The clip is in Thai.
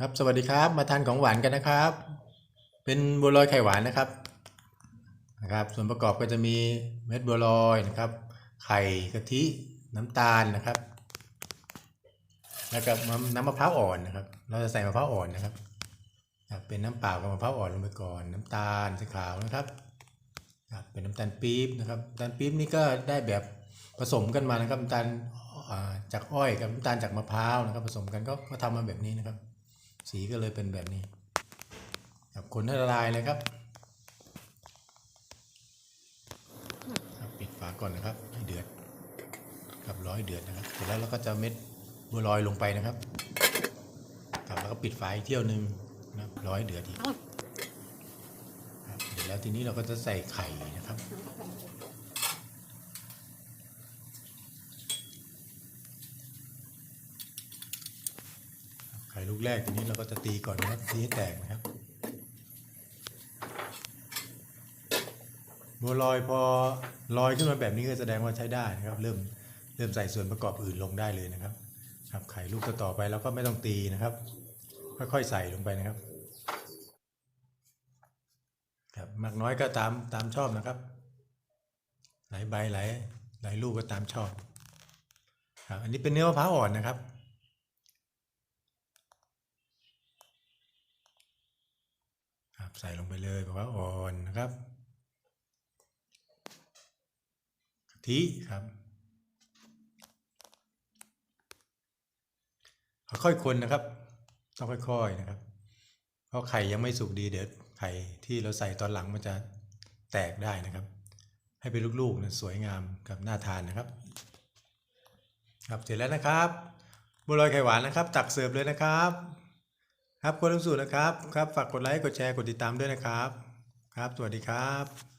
ครับสวัสดีครับมาทานของหวานกันนะครับ เป็นบัวลอยไข่หวานนะครับนะครับส่วนประกอบก็จะมีเม็ดบัวลอยนะครับ ไข่กะทิน้ำตาลนะครับ แล้วก็น้ำน้ำมะพร้าวอ่อนนะครับ เราจะใส่มะพร้าวอ่อนนะครับ เป็นน้ำเปล่ากับมะพร้าวอ่อนลงไปก่อน น้ำตาลสีขาวนะครับเป็นน้ำตาลปี๊บนะครับน้ำตาลปี๊บนี่ก็ได้แบบผสมกันมานะครับน้ำตาลจากอ้อยกับน้ำตาลจากมะพร้าวนะครับ ผสมกันก็ก็ทำมาแบบนี้นะครับ สีก็เลยเป็นแบบนี้ครับคนให้ละลายเลยครับปิดฝาก่อนนะครับให้เดือดครับร้อยเดือดนะครับเสร็จแล้วเราก็จะเม็ดบัวลอยลงไปนะครับครับแล้วก็ปิดฝาอีกเที่ยวหนึ่งนะร้อยเดือดอีกครับเสร็จแล้วทีนี้เราก็จะใส่ไข่นะครับ ไข่ลูกแรกทีนี้เราก็จะตีก่อนนะครับตีให้แตกนะครับ บัวลอยพอลอยขึ้นมาแบบนี้ก็แสดงว่าใช้ได้นะครับ เริ่มเริ่มใส่ส่วนประกอบอื่นลงได้เลยนะครับครับไข่ลูกต่อไปเราก็ไม่ต้องตีนะครับ ค่อยๆใส่ลงไปนะครับครับมากน้อยก็ตามตามชอบนะครับ หลายใบหลายหลายลูกก็ตามชอบครับอันนี้เป็นเนื้อมะพร้าวอ่อนนะครับ ครับ ใส่ลงไปเลยมะพร้าอ่อนนะครับกะทิครับค่อยๆคนนะครับ ต้องค่อยๆนะครับ เพราะไข่ยังไม่สุกดีเดี๋ยวไข่ที่เราใส่ตอนหลังมันจะแตกได้นะครับ ให้เป็นลูกๆนะสวยงามกับน่าทานนะครับ ครับเสร็จแล้วนะครับบัวลอยไข่หวานนะครับ ตักเสิร์ฟเลยนะครับ ครับคนลงสูตรนะครับครับฝากกดไลค์กดแชร์กดติดตามด้วยนะครับ ครับ สวัสดีครับ